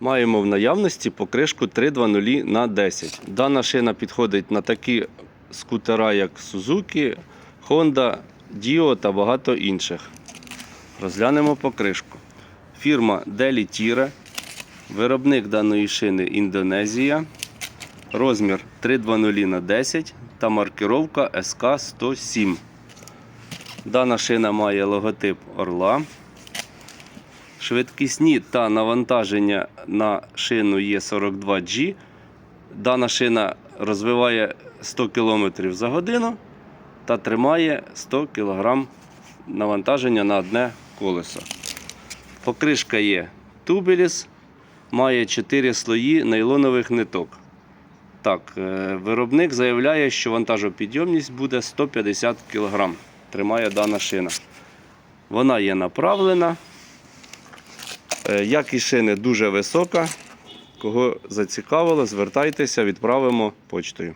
Маємо в наявності покришку 320 на 10. Дана шина підходить на такі скутера, як Suzuki, Honda, Dio та багато інших. Розглянемо покришку. Фірма Delitire. Виробник даної шини Індонезія. Розмір 320 на 10 та маркировка СК107. Дана шина має логотип Орла. Швидкісні та навантаження на шину є 42G. Дана шина розвиває 100 км за годину та тримає 100 кг навантаження на одне колесо. Покришка є тубеліс, має 4 слої нейлонових ниток. Так, е, виробник заявляє, що вантажопідйомність буде 150 кг. Тримає дана шина. Вона є направлена. Е, Якість шини дуже висока. Кого зацікавило, звертайтеся, відправимо почтою.